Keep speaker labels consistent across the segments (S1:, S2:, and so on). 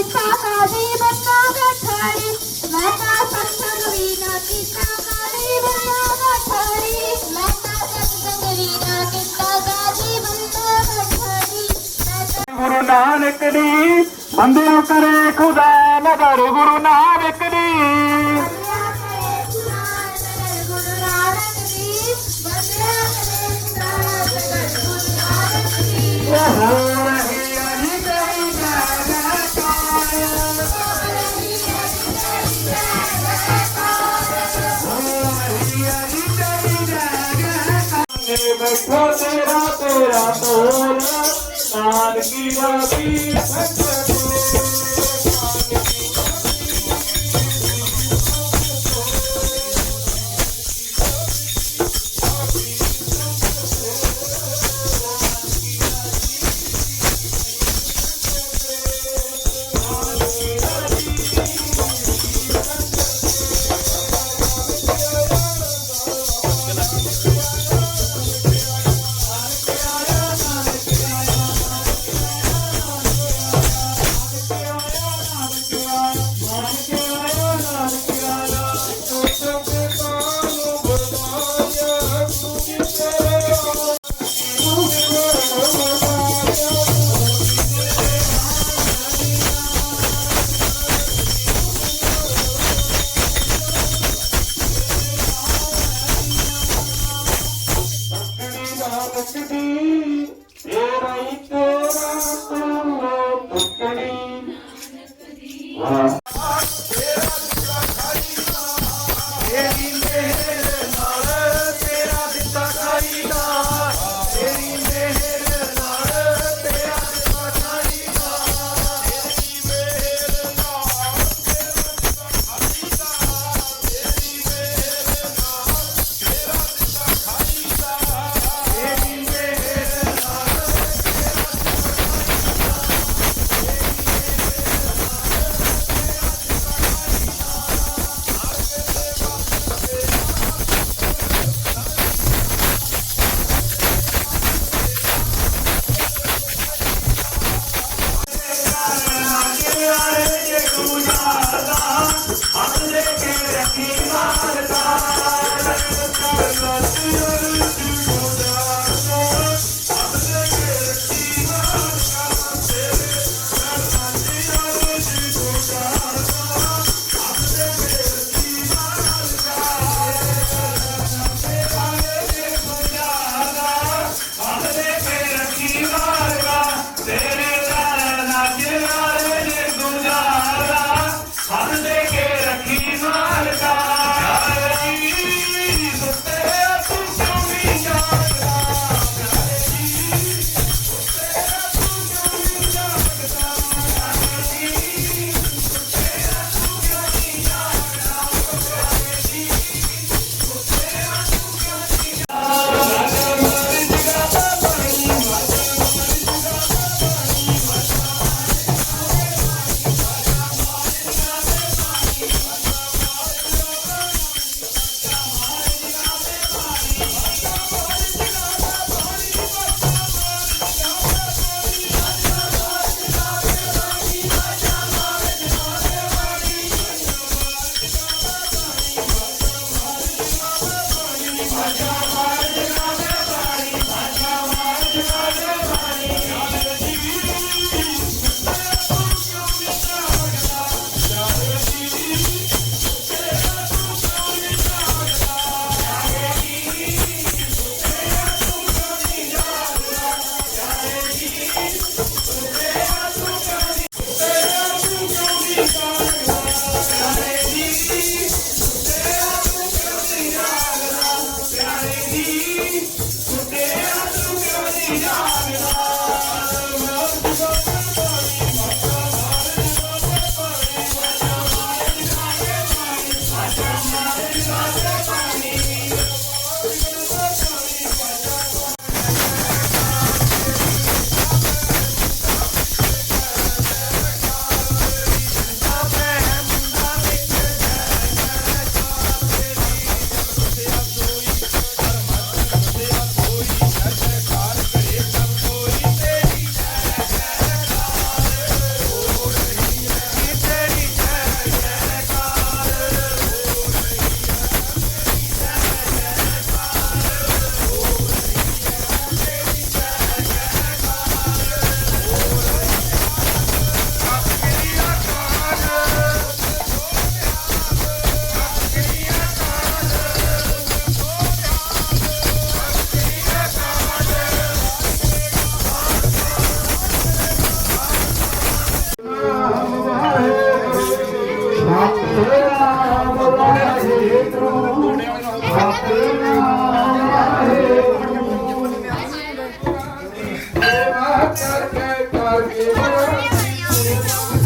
S1: ਕੀਤਾ ਕਾਦੀ ਬੰਨਾ ਗਠੜੀ ਮੈਂ ਤਾਂ ਸਤਸੰਗ ਵੀ ਨਾ ਕੀਤਾ ਕਾਦੀ ਬੰਨਾ ਗਠੜੀ ਮੈਂ ਤਾਂ ਸਤਸੰਗ ਵੀ ਨਾ ਕੀਤਾ ਕਾਦੀ ਬੰਨਾ ਗਠੜੀ
S2: ਗੁਰੂ ਨਾਨਕ ਦੀ ਬੰਦਿਓ ਕਰੇ ਖੁਦਾ ਨਦਰ ਗੁਰੂ ਨਾਨਕ ਦੀ।
S1: ਗੁਰੂ
S2: ਬੈਠੋ ਤੇਰਾ ਤੇਰਾ ਤੋਲ ਨਾਨਕੀ ਦਾ ਵੀ ਟੁਕੜੀ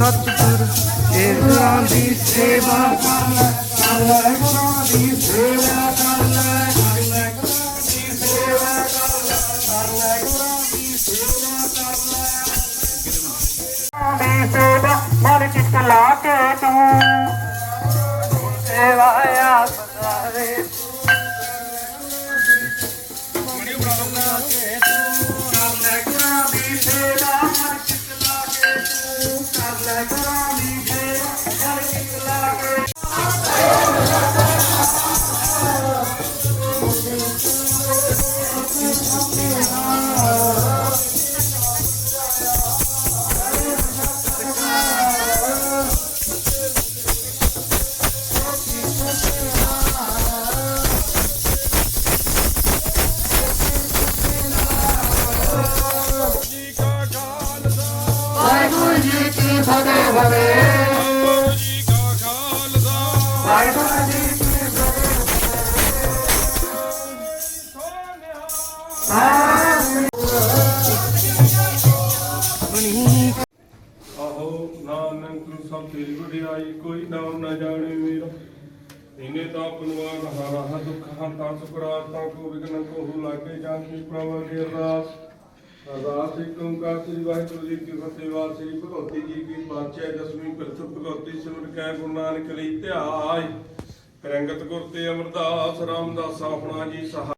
S2: ਸਤਿਗੁਰ ਇਹ ਗੁਰਾਂ ਦੀ ਸੇਵਾ ਕਰ ਲੈ ਕਰ ਲੈ ਗੁਰਾਂ ਦੀ ਸੇਵਾ ਜੀ ਕੀ ਫਤਿਹ ਵਾਹਿਗੁਰੂ ਜੀ ਕੀ
S3: ਆਹੋ ਨਾਨਕ ਸਭ ਤੇਰੀ ਵਡਿਆਈ, ਕੋਈ ਨਾਮ ਨਾ ਜਾਣੇ ਮੇਰਾ। ਇਨੇ ਤਾਂ ਪਨਵਾਨ ਹਰਾ, ਦੁੱਖ ਹੰਤਾ ਸੁਕਰਾਤਾ ਕੋ ਵਿਗਨ ਕੋ ਹੋ ਜਾਂ ਜਾਂਦੀ ਪ੍ਰਭ ਅਗੇ ਅਰਦਾਸ। ਅਰਦਾਸ ਇੱਕ ਓੰਕਾਰ ਸ੍ਰੀ ਵਾਹਿਗੁਰੂ ਜੀ ਕੀ ਫਤਿਹ, ਵਾਰ ਸ੍ਰੀ ਭਗਵਤੀ ਜੀ ਕੀ ਪਾਤਸ਼ਾਹ, ਦਸਵੀਂ ਪ੍ਰਥਮ ਭਗਵਤੀ ਸਿਮਰ ਕੈ, ਗੁਰੂ ਨਾਨਕ ਲਈ ਧਿਆਇ ਰੰਗਤ ਗੁਰ ਤੇ ਅਮਰਦਾਸ, ਰਾਮਦਾਸ ਆਪਣਾ ਜੀ ਸਹਾਇ।